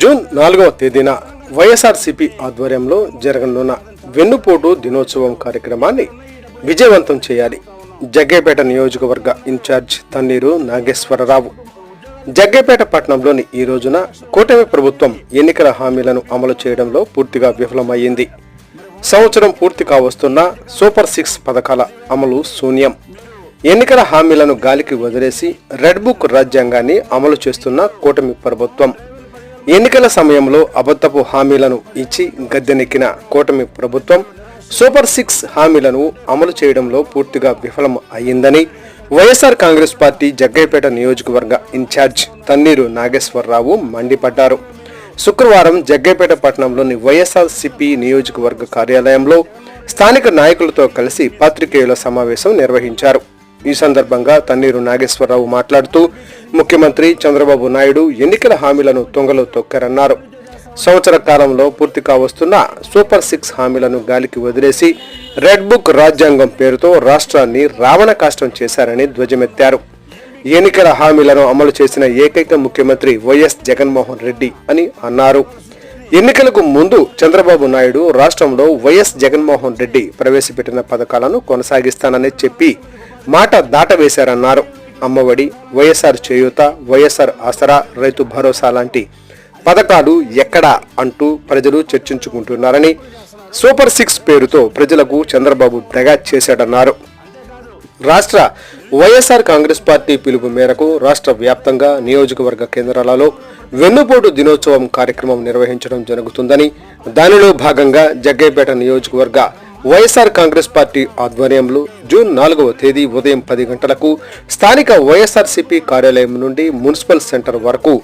June నాలుగవ తేదీన వైఎస్ఆర్సీపీ ఆధ్వర్యంలో జరగనున్న వెన్నుపోటు దినోత్సవం కార్యక్రమాన్ని విజయవంతం చేయాలి. జగ్గేపేట నియోజకవర్గ ఇన్ఛార్జ్ తన్నీరు నాగేశ్వరరావు. జగ్గేపేట పట్టణంలోని ఈ రోజున కూటమి ప్రభుత్వం ఎన్నికల హామీలను అమలు చేయడంలో పూర్తిగా విఫలమయ్యింది. సంవత్సరం పూర్తి కావస్తున్న సూపర్ సిక్స్ పథకాల అమలు శూన్యం. ఎన్నికల హామీలను గాలికి వదిలేసి రెడ్ బుక్ రాజ్యాంగాన్ని అమలు చేస్తున్న కూటమి ప్రభుత్వం. ఎన్నికల సమయంలో అబద్ధపు హామీలను ఇచ్చి గద్దెనెక్కిన కూటమి ప్రభుత్వం సూపర్ సిక్స్ హామీలను అమలు చేయడంలో పూర్తిగా విఫలం అయ్యిందని వైఎస్ఆర్ కాంగ్రెస్ పార్టీ జగ్గైపేట నియోజకవర్గ ఇన్ఛార్జ్ తన్నీరు నాగేశ్వరరావు మండిపడ్డారు. శుక్రవారం జగ్గైపేట పట్టణంలోని వైఎస్ఆర్ సిపి నియోజకవర్గ కార్యాలయంలో స్థానిక నాయకులతో కలిసి పాత్రికేయుల సమావేశం నిర్వహించారు. ఈ సందర్భంగా తన్నీరు నాగేశ్వరరావు మాట్లాడుతూ ముఖ్యమంత్రి చంద్రబాబు నాయుడు ఎన్నికల హామీలను తొంగలో తొక్కారన్నారు. సంవత్సర కాలంలో పూర్తి కావస్తున్న సూపర్ సిక్స్ హామీలను గాలికి వదిలేసి రెడ్ బుక్ రాజ్యాంగం పేరుతో రాష్ట్రాన్ని రావణ కాష్టం చేశారని ధ్వజమెత్తారు. ఎన్నికల హామీలను అమలు చేసిన ఏకైక ముఖ్యమంత్రి వైఎస్ జగన్మోహన్ రెడ్డి అని అన్నారు. ఎన్నికలకు ముందు చంద్రబాబు నాయుడు రాష్ట్రంలో వైఎస్ జగన్మోహన్ రెడ్డి ప్రవేశపెట్టిన పథకాలను కొనసాగిస్తానని చెప్పి మాట దాటవేశారన్నారు. అమ్మఒడి వైఎస్ఆర్ చేయూత వైఎస్ఆర్ ఆసరా రైతు భరోసా లాంటి పథకాలు ఎక్కడా అంటూ ప్రజలు చర్చించుకుంటున్నారని సూపర్ సిక్స్ పేరుతో ప్రజలకు చంద్రబాబు దగా చేశాడన్నారు. రాష్ట్ర వైఎస్ఆర్ కాంగ్రెస్ పార్టీ పిలుపు మేరకు రాష్ట్ర వ్యాప్తంగా నియోజకవర్గ కేంద్రాలలో వెన్నుపోటు దినోత్సవం కార్యక్రమం నిర్వహించడం జరుగుతుందని దానిలో భాగంగా జగ్గైపేట నియోజకవర్గ వైఎస్ఆర్ కాంగ్రెస్ పార్టీ ఆధ్వర్యంలో జూన్ నాలుగవ తేదీ ఉదయం పది గంటలకు స్థానిక వైఎస్ఆర్సీపీ కార్యాలయం నుండి మున్సిపల్ సెంటర్ వరకు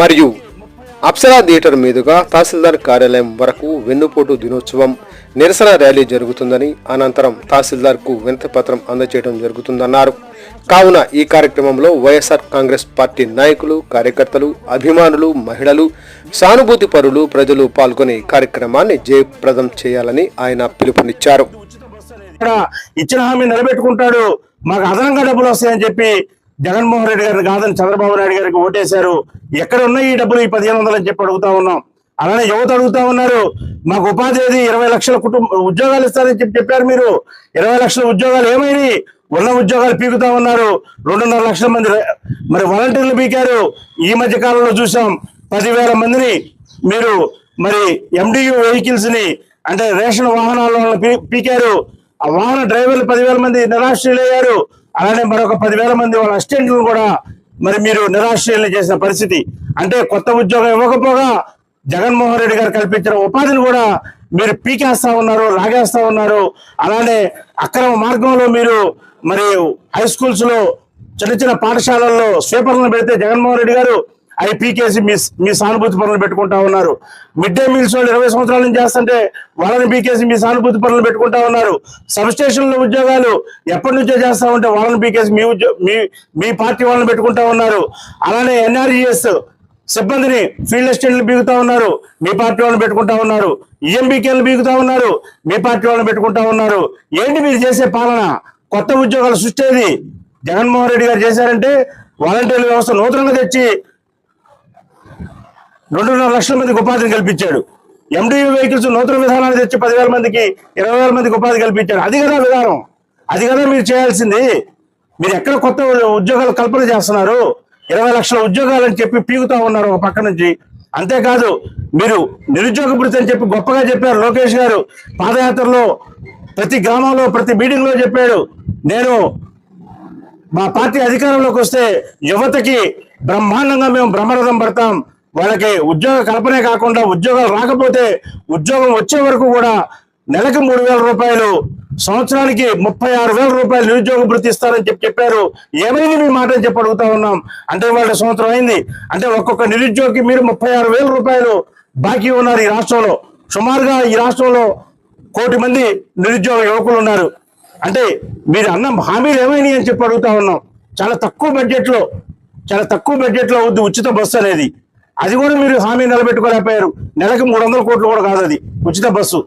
మరియు అప్సరా థియేటర్ మీదుగా తహసీల్దార్ కార్యాలయం వరకు వెన్నుపోటు దినోత్సవం నిరసన ర్యాలీ జరుగుతుందని అనంతరం తహసీల్దార్కు వినతిపత్రం అందజేయడం జరుగుతుందన్నారు. కావున ఈ కార్యక్రమంలో వైఎస్ఆర్ కాంగ్రెస్ పార్టీ నాయకులు కార్యకర్తలు అభిమానులు మహిళలు సానుభూతి పరులు ప్రజలు పాల్గొని కార్యక్రమాన్ని జయప్రదం చేయాలని ఆయన పిలుపునిచ్చారు. ఇక్కడ ఇచ్చిన హామీ నిలబెట్టుకుంటాడు. మాకు అదనంగా డబ్బులు వస్తాయని చెప్పి జగన్మోహన్ రెడ్డి గారిని కాదని చంద్రబాబు నాయుడు గారికి ఓటేశారు. ఎక్కడ ఉన్నాయి ఈ డబ్బులు? ఈ పదిహేను వందలు అని చెప్పి అడుగుతా ఉన్నాం. అలానే యువత అడుగుతా ఉన్నారు. మాకు ఉపాధి ఏది? ఇరవై లక్షల కుటుంబ ఉద్యోగాలు ఇస్తారని చెప్పి చెప్పారు మీరు. ఇరవై లక్షల ఉద్యోగాలు ఏమైనాయి? ఉన్న ఉద్యోగాలు పీకుతా ఉన్నారు. రెండున్నర లక్షల మంది మరి వాలంటీర్లు పీకారు. ఈ మధ్య కాలంలో చూసాం పదివేల మందిని మీరు మరి ఎండియు వెహికల్స్ని అంటే రేషన్ వాహనాలను పీ- పీకారు. ఆ వాహన డ్రైవర్లు పదివేల మంది నిరాశ్రయులయ్యారు అలానే మరొక పదివేల మంది వాళ్ళ అసిస్టెంట్లు కూడా మరి మీరు నిరాశ్రయులు చేసిన పరిస్థితి. అంటే కొత్త ఉద్యోగం ఇవ్వకపోగా జగన్మోహన్ రెడ్డి గారు కల్పించిన ఉపాధిని కూడా మీరు పీకేస్తా ఉన్నారు లాగేస్తా ఉన్నారు. అలానే అక్రమ మార్గంలో మీరు మరి హై స్కూల్స్లో చిన్న చిన్న పాఠశాలల్లో స్వీపర్లను పెడితే జగన్మోహన్ రెడ్డి గారు అవి పీకేసి మీ మీ సానుభూతి పనులు పెట్టుకుంటా ఉన్నారు. మిడ్ డే మీల్స్ వాళ్ళు ఇరవై సంవత్సరాల నుంచి చేస్తుంటే వాళ్ళని పీకేసి మీ సానుభూతి పనులు పెట్టుకుంటా ఉన్నారు. సబ్ స్టేషన్ల ఉద్యోగాలు ఎప్పటి నుంచో చేస్తా ఉంటే వాళ్ళని పీకేసి మీ ఉద్యో మీ మీ పార్టీ వాళ్ళని పెట్టుకుంటా ఉన్నారు. అలానే ఎన్ఆర్ఈఎస్ సిబ్బందిని ఫీల్డ్ అసిస్టెంట్లు బీగుతా ఉన్నారు. మీ పార్టీ వాళ్ళని పెట్టుకుంటా ఉన్నారు. ఈఎంబీకేలు బీగుతా ఉన్నారు. మీ పార్టీ వాళ్ళని పెట్టుకుంటా ఉన్నారు. ఏంటి మీరు చేసే పాలన? కొత్త ఉద్యోగాల సృష్టి జగన్మోహన్ రెడ్డి గారు చేశారంటే వాలంటీర్ల వ్యవస్థ నూతనంగా తెచ్చి రెండున్నర లక్షల మందికి ఉపాధిని కల్పించాడు. ఎండియూ వెహికల్స్ నూతన విధానాన్ని తెచ్చి పదివేల మందికి ఇరవై వేల మందికి ఉపాధి కల్పించాడు. అది కదా విధానం. అది కదా మీరు చేయాల్సింది. మీరు ఎక్కడ కొత్త ఉద్యోగాలు కల్పన చేస్తున్నారు? ఇరవై లక్షల ఉద్యోగాలని చెప్పి పీకుతా ఉన్నారు ఒక పక్క నుంచి. అంతేకాదు మీరు నిరుద్యోగ భృతి అని చెప్పి గొప్పగా చెప్పారు లోకేష్ గారు. పాదయాత్రలో ప్రతి గ్రామంలో ప్రతి మీటింగ్లో చెప్పాడు. నేను మా పార్టీ అధికారంలోకి వస్తే యువతకి బ్రహ్మాండంగా మేము బ్రహ్మరథం పడతాం. వాళ్ళకి ఉద్యోగ కల్పనే కాకుండా ఉద్యోగాలు రాకపోతే ఉద్యోగం వచ్చే వరకు కూడా నెలకు మూడు వేల రూపాయలు సంవత్సరానికి ముప్పై ఆరు వేల రూపాయలు నిరుద్యోగ భృతి ఇస్తారని చెప్పి చెప్పారు. ఏమైంది? మీ మాట అని చెప్పి అడుగుతా ఉన్నాం. అంటే వాళ్ళ సంవత్సరం అయింది. అంటే ఒక్కొక్క నిరుద్యోగికి మీరు ముప్పై ఆరు వేల రూపాయలు బాకీ ఉన్నారు ఈ రాష్ట్రంలో. సుమారుగా ఈ రాష్ట్రంలో కోటి మంది నిరుద్యోగ యువకులు ఉన్నారు. అంటే మీరు అన్న హామీలు ఏమైనాయి అని చెప్పి అడుగుతా ఉన్నాం. చాలా తక్కువ బడ్జెట్లో చాలా తక్కువ బడ్జెట్లో వద్దు ఉచిత బస్సు అనేది. అది కూడా మీరు హామీ నిలబెట్టుకోలేకపోయారు. నెలకు మూడు వందల కోట్లు కూడా కాదు అది. ఉచిత బస్సు.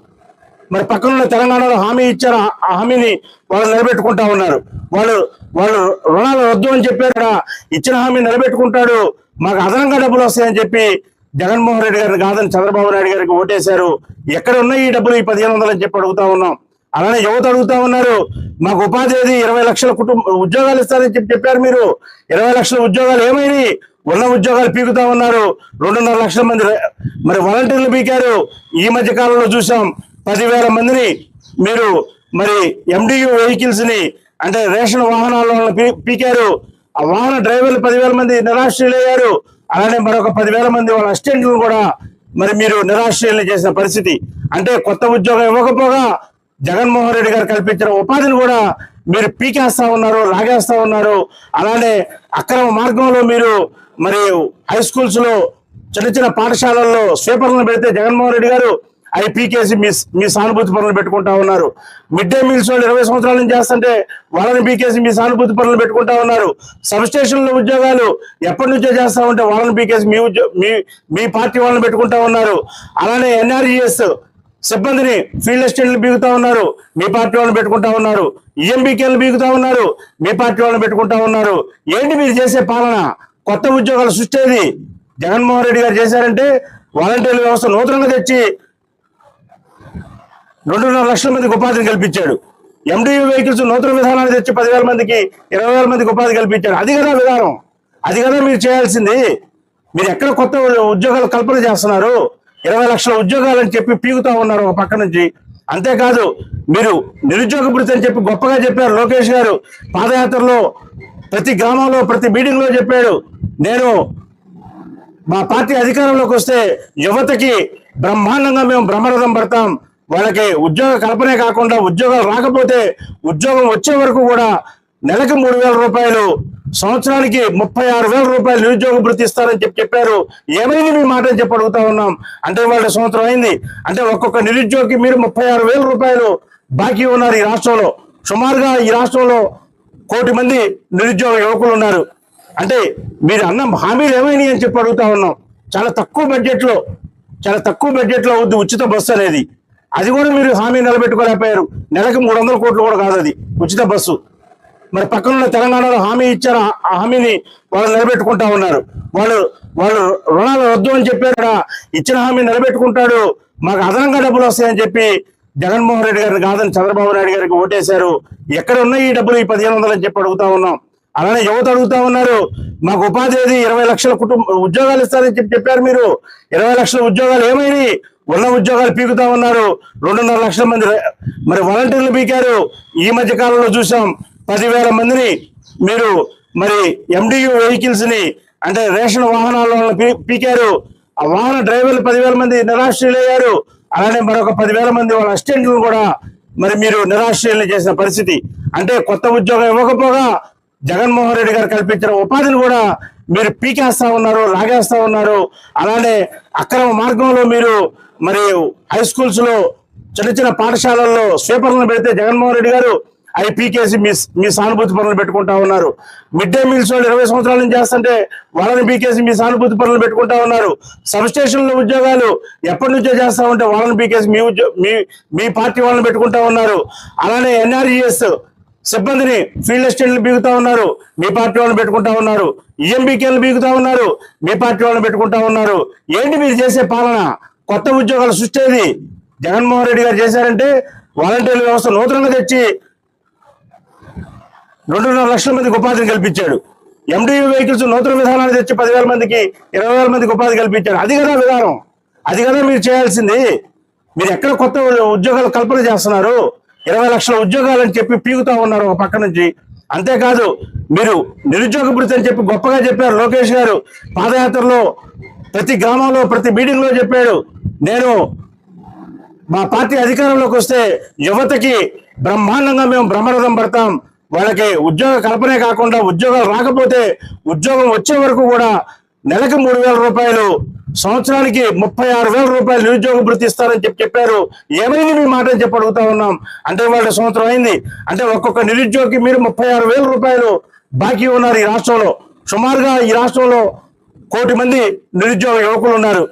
మరి పక్కనున్న తెలంగాణలో హామీ ఇచ్చారు. ఆ- హామీని వాళ్ళు నిలబెట్టుకుంటా ఉన్నారు. వాళ్ళు వాళ్ళు రుణాలు వద్దు అని చెప్పారు ఇచ్చిన హామీ నిలబెట్టుకుంటాడు. మాకు అదనంగా డబ్బులు వస్తాయని చెప్పి జగన్మోహన్ రెడ్డి గారిని కాదని చంద్రబాబు నాయుడు గారికి ఓటేశారు. ఎక్కడ ఉన్నాయి ఈ డబ్బులు? ఈ పదిహేను వందలు అని చెప్పి అడుగుతా ఉన్నాం. అలానే యువత అడుగుతా ఉన్నారు. మాకు ఉపాధి ఏది? ఇరవై లక్షల కుటుంబ ఉద్యోగాలు ఇస్తారని చెప్పి చెప్పారు మీరు. ఇరవై లక్షల ఉద్యోగాలు ఏమైనాయి? ఉన్న ఉద్యోగాలు పీకుతా ఉన్నారు. రెండున్నర లక్షల మంది మరి వాలంటీర్లు పీకారు. ఈ మధ్య కాలంలో చూసాం. పదివేల మందిని మీరు మరి ఎండియు వెహికల్స్ని అంటే రేషన్ వాహనాల పీకారు ఆ వాహన డ్రైవర్లు పదివేల మంది నిరాశ్రయులయ్యారు. అలానే మరొక పదివేల మంది వాళ్ళ అసిస్టెంట్లు కూడా మరి మీరు నిరాశ్రయులు చేసిన పరిస్థితి. అంటే కొత్త ఉద్యోగం ఇవ్వకపోగా జగన్మోహన్ రెడ్డి గారు కల్పించిన ఉపాధిని కూడా మీరు పీకేస్తా ఉన్నారు లాగేస్తా ఉన్నారు. అలానే అక్రమ మార్గంలో మీరు మరి హై స్కూల్స్లో చిన్న చిన్న పాఠశాలల్లో స్వీపర్లను పెడితే జగన్మోహన్ రెడ్డి గారు అవి పీకేసి మీ మీ సానుభూతి పనులు పెట్టుకుంటా ఉన్నారు. మిడ్ డే మీల్స్ వాళ్ళు ఇరవై సంవత్సరాల నుంచి చేస్తుంటే వాళ్ళని పీకేసి మీ సానుభూతి పనులు పెట్టుకుంటా ఉన్నారు. సబ్ స్టేషన్ల ఉద్యోగాలు ఎప్పటి నుంచో చేస్తా ఉంటే వాళ్ళని పీకేసి మీ ఉద్యో మీ మీ పార్టీ వాళ్ళని పెట్టుకుంటా ఉన్నారు. అలానే ఎన్ఆర్ఈఎస్ సిబ్బందిని ఫీల్డ్ అసిస్టెంట్లు బీగుతా ఉన్నారు. మీ పార్టీ వాళ్ళని పెట్టుకుంటా ఉన్నారు. ఈఎంబీకేలు బీగుతా ఉన్నారు. మీ పార్టీ వాళ్ళని పెట్టుకుంటా ఉన్నారు. ఏంటి మీరు చేసే పాలన? కొత్త ఉద్యోగాలు సృష్టి జగన్మోహన్ రెడ్డి గారు చేశారంటే వాలంటీర్ల వ్యవస్థ నూతనంగా తెచ్చి రెండున్నర లక్షల మందికి ఉపాధిని కల్పించాడు. ఎండియూ వెహికల్స్ నూతన విధానాన్ని తెచ్చి పదివేల మందికి ఇరవై వేల మందికి ఉపాధి కల్పించాడు. అది కదా విధానం. అది కదా మీరు చేయాల్సింది. మీరు ఎక్కడ కొత్త ఉద్యోగాలు కల్పన చేస్తున్నారు? ఇరవై లక్షల ఉద్యోగాలని చెప్పి పీగుతా ఉన్నారు ఒక పక్క నుంచి. అంతేకాదు మీరు నిరుద్యోగ భృతి అని చెప్పి గొప్పగా చెప్పారు లోకేష్ గారు. పాదయాత్రలో ప్రతి గ్రామంలో ప్రతి మీటింగ్లో చెప్పాడు. నేను మా పార్టీ అధికారంలోకి వస్తే యువతకి బ్రహ్మాండంగా మేము బ్రహ్మరథం పడతాం. వాళ్ళకి ఉద్యోగ కల్పనే కాకుండా ఉద్యోగాలు రాకపోతే ఉద్యోగం వచ్చే వరకు కూడా నెలకు మూడు వేల రూపాయలు సంవత్సరానికి ముప్పై ఆరు వేల రూపాయలు నిరుద్యోగ భృతి ఇస్తారని చెప్పి చెప్పారు. ఏమైంది? మీ మాట అని చెప్పి అడుగుతా ఉన్నాం. అంటే వాళ్ళ సంవత్సరం అయింది. అంటే ఒక్కొక్క నిరుద్యోగికి మీరు ముప్పై ఆరు వేల రూపాయలు బాకీ ఉన్నారు ఈ రాష్ట్రంలో. సుమారుగా ఈ రాష్ట్రంలో కోటి మంది నిరుద్యోగ యువకులు ఉన్నారు. అంటే మీరు అన్న హామీలు ఏమైనాయి అని చెప్పి అడుగుతా ఉన్నాం. చాలా తక్కువ బడ్జెట్లో చాలా తక్కువ బడ్జెట్లో ఉంది ఉచిత బస్సు అనేది అది కూడా మీరు హామీ నిలబెట్టుకోలేకపోయారు. నెలకు మూడు వందల కోట్లు కూడా కాదు అది ఉచిత బస్సు. మరి పక్కనున్న తెలంగాణలో హామీ ఇచ్చారు ఆ- హామీని వాళ్ళు నిలబెట్టుకుంటా ఉన్నారు. వాళ్ళు వాళ్ళు రుణాలు వద్దు అని చెప్పారు ఇచ్చిన హామీ నిలబెట్టుకుంటాడు మాకు అదనంగా డబ్బులు వస్తాయని చెప్పి జగన్మోహన్ రెడ్డి గారిని కాదని చంద్రబాబు నాయుడు గారికి ఓటేశారు. ఎక్కడ ఉన్నాయి ఈ డబ్బులు ఈ పదిహేను వందలు అని చెప్పి అడుగుతా ఉన్నాం. అలానే యువత అడుగుతా ఉన్నారు మాకు ఉపాధి ఏది? ఇరవై లక్షల కుటుంబ ఉద్యోగాలు ఇస్తారని చెప్పి చెప్పారు మీరు. ఇరవై లక్షల ఉద్యోగాలు ఏమైనాయి? ఉన్న ఉద్యోగాలు పీకుతా ఉన్నారు. రెండున్నర లక్షల మంది మరి వాలంటీర్లు పీకారు. ఈ మధ్య కాలంలో చూసాం పదివేల మందిని మీరు మరి ఎండియూ వెహికల్స్ని అంటే రేషన్ వాహనాల పీకారు. ఆ వాహన డ్రైవర్లు పదివేల మంది నిరాశ్రయులయ్యారు. అలానే మరొక పదివేల మంది వాళ్ళ అసిస్టెంట్లు కూడా మరి మీరు నిరాశ్రయులు చేసిన పరిస్థితి. అంటే కొత్త ఉద్యోగం ఇవ్వకపోగా జగన్మోహన్ రెడ్డి గారు కల్పించిన ఉపాధిని కూడా మీరు పీకేస్తా ఉన్నారు లాగేస్తా ఉన్నారు. అలానే అక్రమ మార్గంలో మీరు మరి హై స్కూల్స్లో చిన్న చిన్న పాఠశాలల్లో స్వీపర్లను పెడితే జగన్మోహన్ రెడ్డి గారు అవి పీకేసి మీ మీ సానుభూతి పనులు పెట్టుకుంటా ఉన్నారు. మిడ్ డే మీల్స్ వాళ్ళు ఇరవై సంవత్సరాల నుంచి చేస్తుంటే వాళ్ళని పీకేసి మీ సానుభూతి పనులు పెట్టుకుంటా ఉన్నారు. సబ్ స్టేషన్ల ఉద్యోగాలు ఎప్పటి నుంచో చేస్తా ఉంటే వాళ్ళని పీకేసి మీ ఉద్యో మీ మీ పార్టీ వాళ్ళని పెట్టుకుంటా ఉన్నారు. అలానే ఎన్ఆర్ఈఎస్ సిబ్బందిని ఫీల్డ్ అసిస్టెంట్లు బీగుతా ఉన్నారు. మీ పార్టీ వాళ్ళని పెట్టుకుంటా ఉన్నారు. ఈఎంబీకేలు బీగుతా ఉన్నారు. మీ పార్టీ వాళ్ళని పెట్టుకుంటా ఉన్నారు. ఏంటి మీరు చేసే పాలన? కొత్త ఉద్యోగాలు సృష్టిది జగన్మోహన్ రెడ్డి గారు చేశారంటే వాలంటీర్ల వ్యవస్థ నూతనంగా తెచ్చి రెండున్నర లక్షల మందికి ఉపాధిని కల్పించాడు. ఎండియూ వెహికల్స్ నూతన విధానాన్ని తెచ్చి పదివేల మందికి ఇరవై వేల మందికి ఉపాధి కల్పించాడు. అది కదా విధానం. అది కదా మీరు చేయాల్సింది. మీరు ఎక్కడ కొత్త ఉద్యోగాలు కల్పన చేస్తున్నారు? ఇరవై లక్షల ఉద్యోగాలు అని చెప్పి పీగుతా ఉన్నారు ఒక పక్క నుంచి. అంతేకాదు మీరు నిరుద్యోగ భృతి అని చెప్పి గొప్పగా చెప్పారు లోకేష్ గారు. పాదయాత్రలో ప్రతి గ్రామంలో ప్రతి మీటింగ్లో చెప్పాడు. నేను మా పార్టీ అధికారంలోకి వస్తే యువతకి బ్రహ్మాండంగా మేము బ్రహ్మరథం పడతాం. వాళ్ళకి ఉద్యోగ కల్పనే కాకుండా ఉద్యోగాలు రాకపోతే ఉద్యోగం వచ్చే వరకు కూడా నెలకు మూడు వేల రూపాయలు సంవత్సరానికి ముప్పై ఆరు వేల రూపాయలు నిరుద్యోగ భృతి ఇస్తారని చెప్పి చెప్పారు. ఏమైంది? మీ మాట అని చెప్పి అడుగుతా ఉన్నాం. అంటే వాళ్ళ సంవత్సరం అయింది. అంటే ఒక్కొక్క నిరుద్యోగికి మీరు ముప్పై ఆరు వేల రూపాయలు బాకీ ఉన్నారు ఈ రాష్ట్రంలో. సుమారుగా ఈ రాష్ట్రంలో కోటి మంది నిరుద్యోగ యువకులు ఉన్నారు.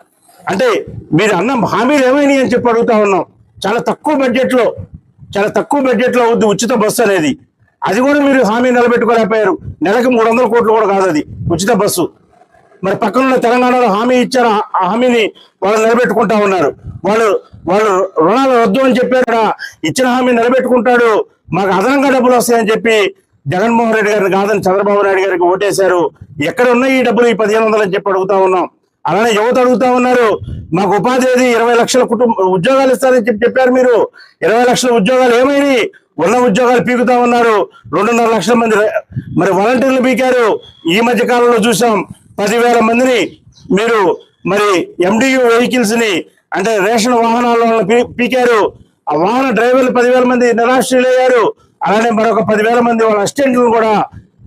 అంటే మీరు అన్న హామీలు ఏమైనాయి అని చెప్పి అడుగుతా ఉన్నాం. చాలా తక్కువ బడ్జెట్లో చాలా తక్కువ బడ్జెట్లో అవుద్ది ఉచిత బస్సు అనేది. అది కూడా మీరు హామీ నిలబెట్టుకోలేకపోయారు. నెలకు మూడు వందల కోట్లు కూడా కాదు అది. ఉచిత బస్సు. మరి పక్కనున్న తెలంగాణలో హామీ ఇచ్చిన ఆ- హామీని వాళ్ళు నిలబెట్టుకుంటా ఉన్నారు. వాళ్ళు వాళ్ళు రుణాలు వద్దు అని చెప్పారు ఇచ్చిన హామీ నిలబెట్టుకుంటాడు. మాకు అదనంగా డబ్బులు వస్తాయని చెప్పి జగన్మోహన్ రెడ్డి గారిని కాదని చంద్రబాబు నాయుడు గారికి ఓటేశారు. ఎక్కడ ఉన్నాయి ఈ డబ్బులు? ఈ పదిహేను వందలు అని చెప్పి అడుగుతా ఉన్నాం. అలానే యువత అడుగుతా ఉన్నారు. మాకు ఉపాధి ఏది? ఇరవై లక్షల కుటుంబ ఉద్యోగాలు ఇస్తారని చెప్పి చెప్పారు మీరు. ఇరవై లక్షల ఉద్యోగాలు ఏమైనాయి ఉన్న ఉద్యోగాలు పీకుతా ఉన్నారు. రెండున్నర లక్షల మంది మరి వాలంటీర్లు పీకారు. ఈ మధ్య కాలంలో చూసాం. పదివేల మందిని మీరు మరి ఎండియు వెహికల్స్ని అంటే రేషన్ వాహనాల పీకారు. ఆ వాహన డ్రైవర్లు పదివేల మంది నిరాశ్రయులయ్యారు అలానే మరొక పదివేల మంది వాళ్ళ అసిస్టెంట్లు కూడా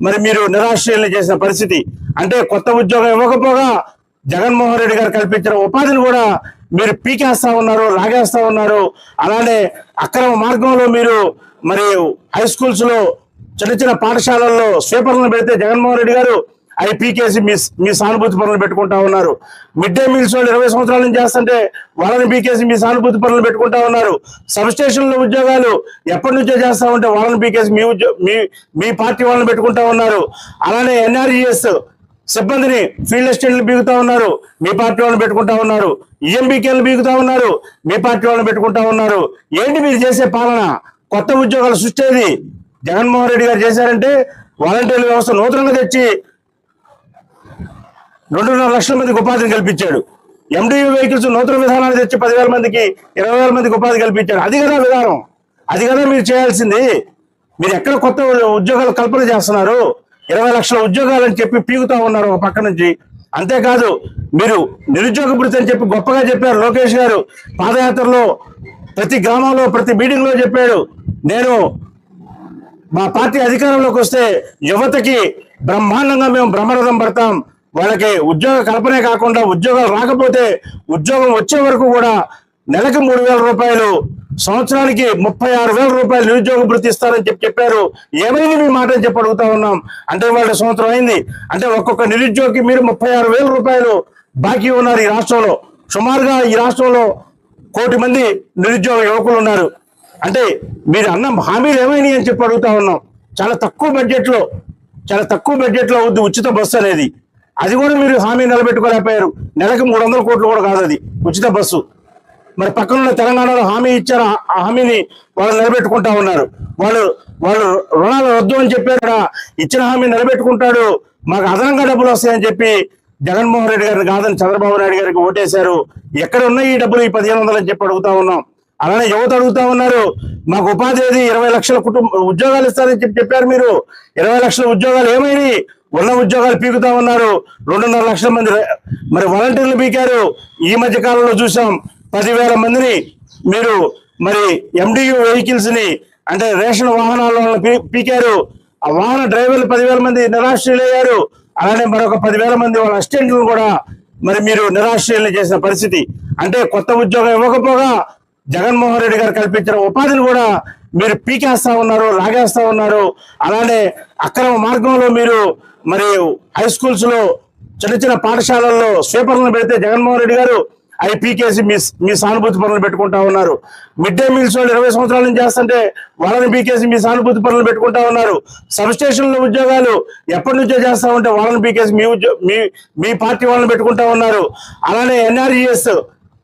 మరి మీరు నిరాశ్రయులు చేసిన పరిస్థితి. అంటే కొత్త ఉద్యోగం ఇవ్వకపోగా జగన్మోహన్ రెడ్డి గారు కల్పించిన ఉపాధిని కూడా మీరు పీకేస్తా ఉన్నారు లాగేస్తా ఉన్నారు. అలానే అక్రమ మార్గంలో మీరు మరి హై స్కూల్స్లో చిన్న చిన్న పాఠశాలల్లో స్వీపర్లను పెడితే జగన్మోహన్ రెడ్డి గారు అవి పీకేసి మీ మీ సానుభూతి పనులు పెట్టుకుంటా ఉన్నారు. మిడ్ డే మీల్స్ వాళ్ళు ఇరవై సంవత్సరాల నుంచి చేస్తుంటే వాళ్ళని పీకేసి మీ సానుభూతి పనులు పెట్టుకుంటా ఉన్నారు. సబ్ స్టేషన్ల ఉద్యోగాలు ఎప్పటి నుంచో చేస్తా ఉంటే వాళ్ళని పీకేసి మీ ఉద్యో మీ మీ పార్టీ వాళ్ళని పెట్టుకుంటా ఉన్నారు. అలానే ఎన్ఆర్ఈఎస్ సిబ్బందిని ఫీల్డ్ అసిస్టెంట్లు బీగుతా ఉన్నారు. మీ పార్టీ వాళ్ళని పెట్టుకుంటా ఉన్నారు. ఈఎంబీకేలు బీగుతా ఉన్నారు. మీ పార్టీ వాళ్ళని పెట్టుకుంటా ఉన్నారు. ఏంటి మీరు చేసే పాలన? కొత్త ఉద్యోగాలు సృష్టి జగన్మోహన్ రెడ్డి గారు చేశారంటే వాలంటీర్ల వ్యవస్థ నూతనంగా తెచ్చి రెండున్నర లక్షల మందికి ఉపాధిని కల్పించాడు. ఎండియూ వెహికల్స్ నూతన విధానాన్ని తెచ్చి పదివేల మందికి ఇరవై వేల మందికి ఉపాధి కల్పించాడు. అది కదా విధానం. అది కదా మీరు చేయాల్సింది. మీరు ఎక్కడ కొత్త ఉద్యోగాలు కల్పన చేస్తున్నారు? ఇరవై లక్షల ఉద్యోగాలు అని చెప్పి పీగుతా ఉన్నారు ఒక పక్క నుంచి. అంతేకాదు మీరు నిరుద్యోగ భృతి అని చెప్పి గొప్పగా చెప్పారు లోకేష్ గారు. పాదయాత్రలో ప్రతి గ్రామంలో ప్రతి మీటింగ్లో చెప్పాడు. నేను మా పార్టీ అధికారంలోకి వస్తే యువతకి బ్రహ్మాండంగా మేము బ్రహ్మరథం పడతాం. వాళ్ళకి ఉద్యోగ కల్పనే కాకుండా ఉద్యోగాలు రాకపోతే ఉద్యోగం వచ్చే వరకు కూడా నెలకు మూడు వేల రూపాయలు సంవత్సరానికి ముప్పై ఆరు వేల రూపాయలు నిరుద్యోగ భృతి ఇస్తారని చెప్పి చెప్పారు. ఏమైంది మీ మాట అని చెప్పి అడుగుతా ఉన్నాం. అంటే వాళ్ళ సంవత్సరం అయింది. అంటే ఒక్కొక్క నిరుద్యోగికి మీరు ముప్పై ఆరు వేల రూపాయలు బాకీ ఉన్నారు ఈ రాష్ట్రంలో. సుమారుగా ఈ రాష్ట్రంలో కోటి మంది నిరుద్యోగ యువకులు ఉన్నారు. అంటే మీరు అన్న హామీలు ఏమైనాయి అని చెప్పి అడుగుతా ఉన్నాం. చాలా తక్కువ బడ్జెట్లో చాలా తక్కువ బడ్జెట్లో అవుద్ది ఉచిత బస్సు అనేది. అది కూడా మీరు హామీ నిలబెట్టుకోలేకపోయారు. నెలకు మూడు వందల కోట్లు కూడా కాదు అది. ఉచిత బస్సు. మరి పక్కనున్న తెలంగాణలో హామీ ఇచ్చారు ఆ- హామీని వాళ్ళు నిలబెట్టుకుంటా ఉన్నారు. వాళ్ళు వాళ్ళు రుణాలు వద్దు అని చెప్పారు ఇచ్చిన హామీ నిలబెట్టుకుంటాడు. మాకు అదనంగా డబ్బులు వస్తాయని చెప్పి జగన్మోహన్ రెడ్డి గారిని కాదని చంద్రబాబు నాయుడు గారికి ఓటేశారు. ఎక్కడ ఉన్నాయి ఈ డబ్బులు ఈ పదిహేను వందలు అని చెప్పి అడుగుతా ఉన్నాం. అలానే యువత అడుగుతా ఉన్నారు. మాకు ఉపాధి ఇరవై లక్షల కుటుంబ ఉద్యోగాలు ఇస్తారని చెప్పి చెప్పారు మీరు. ఇరవై లక్షల ఉద్యోగాలు ఏమైనాయి? ఉన్న ఉద్యోగాలు పీకుతా ఉన్నారు. రెండున్నర లక్షల మంది మరి వాలంటీర్లు పీకారు. ఈ మధ్య కాలంలో చూసాం పదివేల మందిని మీరు మరి ఎండియు వెహికల్స్ని అంటే రేషన్ వాహనాలను పీ- పీకారు. ఆ వాహన డ్రైవర్లు పదివేల మంది నిరాశ్రయులయ్యారు అలానే మరొక పదివేల మంది వాళ్ళ అసిస్టెంట్లు కూడా మరి మీరు నిరాశ్రయులు చేసిన పరిస్థితి. అంటే కొత్త ఉద్యోగం ఇవ్వకపోగా జగన్మోహన్ రెడ్డి గారు కల్పించిన ఉపాధిని కూడా మీరు పీకేస్తా ఉన్నారు లాగేస్తా ఉన్నారు. అలానే అక్రమ మార్గంలో మీరు మరి హై స్కూల్స్లో చిన్న చిన్న పాఠశాలల్లో స్వీపర్లను పెడితే జగన్మోహన్ రెడ్డి గారు అవి పీకేసి మీ మీ సానుభూతి పనులు పెట్టుకుంటా ఉన్నారు. మిడ్ డే మీల్స్ వాళ్ళు ఇరవై సంవత్సరాల నుంచి చేస్తుంటే వాళ్ళని పీకేసి మీ సానుభూతి పనులు పెట్టుకుంటా ఉన్నారు. సబ్ స్టేషన్ల ఉద్యోగాలు ఎప్పటి నుంచో చేస్తా ఉంటే వాళ్ళని పీకేసి మీ ఉద్యో మీ మీ పార్టీ వాళ్ళని పెట్టుకుంటా ఉన్నారు. అలానే ఎన్ఆర్ఈఎస్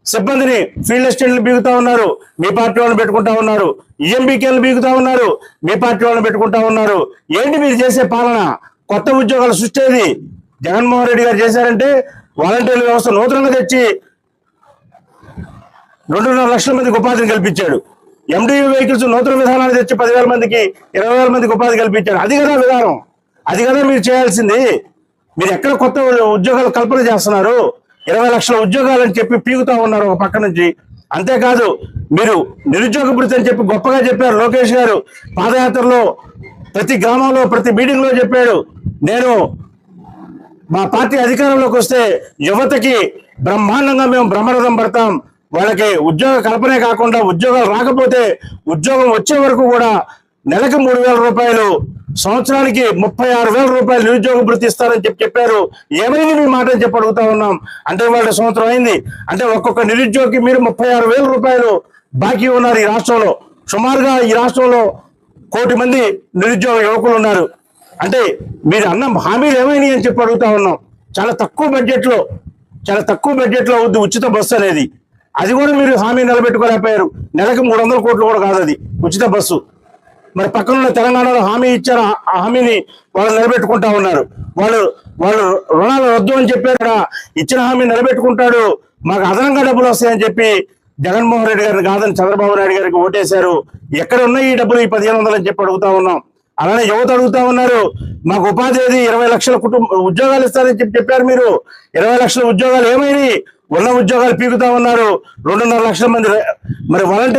సిబ్బందిని ఫీల్డ్ అసిస్టెంట్లు బీగుతా ఉన్నారు. మీ పార్టీ వాళ్ళని పెట్టుకుంటా ఉన్నారు. ఈఎంబీకేలు బీగుతా ఉన్నారు. మీ పార్టీ వాళ్ళని పెట్టుకుంటా ఉన్నారు. ఏంటి మీరు చేసే పాలన? కొత్త ఉద్యోగాలు సృష్టి జగన్మోహన్ రెడ్డి గారు చేశారంటే వాలంటీర్ల వ్యవస్థ నూతనంగా తెచ్చి రెండున్నర లక్షల మందికి ఉపాధిని కల్పించాడు. ఎండియూ వెహికల్స్ నూతన విధానాన్ని తెచ్చి పదివేల మందికి ఇరవై వేల మందికి ఉపాధి కల్పించాడు. అది కదా విధానం. అది కదా మీరు చేయాల్సింది. మీరు ఎక్కడ కొత్త ఉద్యోగాలు కల్పన చేస్తున్నారు? ఇరవై లక్షల ఉద్యోగాలు అని చెప్పి పీగుతా ఉన్నారు ఒక పక్క నుంచి. అంతేకాదు మీరు నిరుద్యోగ భృతి అని చెప్పి గొప్పగా చెప్పారు లోకేష్ గారు. పాదయాత్రలో ప్రతి గ్రామంలో ప్రతి మీటింగ్లో చెప్పాడు. నేను మా పార్టీ అధికారంలోకి వస్తే యువతకి బ్రహ్మాండంగా మేము బ్రహ్మరథం పడతాం. వాళ్ళకి ఉద్యోగ కల్పనే కాకుండా ఉద్యోగాలు రాకపోతే ఉద్యోగం వచ్చే వరకు కూడా నెలకు మూడు వేల రూపాయలు సంవత్సరానికి ముప్పై ఆరు వేల రూపాయలు నిరుద్యోగ వృత్తి ఇస్తారని చెప్పి చెప్పారు. ఏమైంది మీ మాట అని చెప్పి అడుగుతా ఉన్నాం. అంటే వాళ్ళ సంవత్సరం అయింది. అంటే ఒక్కొక్క నిరుద్యోగికి మీరు ముప్పై ఆరు వేల రూపాయలు బాకీ ఉన్నారు ఈ రాష్ట్రంలో. సుమారుగా ఈ రాష్ట్రంలో కోటి మంది నిరుద్యోగ యువకులు ఉన్నారు. అంటే మీరు అన్న హామీలు ఏమైనాయి అని చెప్పి అడుగుతా ఉన్నాం. చాలా తక్కువ బడ్జెట్లో చాలా తక్కువ బడ్జెట్లో అవుద్ది ఉచిత బస్సు అనేది. అది కూడా మీరు హామీ నిలబెట్టుకోలేకపోయారు. నెలకు మూడు వందల కోట్లు కూడా కాదు అది ఉచిత బస్సు. మరి పక్కనున్న తెలంగాణలో హామీ ఇచ్చారు ఆ- హామీని వాళ్ళు నిలబెట్టుకుంటా ఉన్నారు. వాళ్ళు వాళ్ళు రుణాలు వద్దు అని చెప్పారు ఇచ్చిన హామీ నిలబెట్టుకుంటాడు మాకు అదనంగా డబ్బులు వస్తాయని చెప్పి జగన్మోహన్ రెడ్డి గారిని కాదని చంద్రబాబు నాయుడు గారికి ఓటేశారు. ఎక్కడ ఉన్నాయి ఈ డబ్బులు ఈ పదిహేను వందలు అని చెప్పి అడుగుతా ఉన్నాం. అలానే యువత అడుగుతా ఉన్నారు మాకు ఉపాధి ఏది? ఇరవై లక్షల కుటుంబ ఉద్యోగాలు ఇస్తారని చెప్పి చెప్పారు మీరు. ఇరవై లక్షల ఉద్యోగాలు ఏమైనాయి? ఉన్న ఉద్యోగాలు పీకుతా ఉన్నారు. రెండున్నర లక్షల మంది మరి వాలంటీర్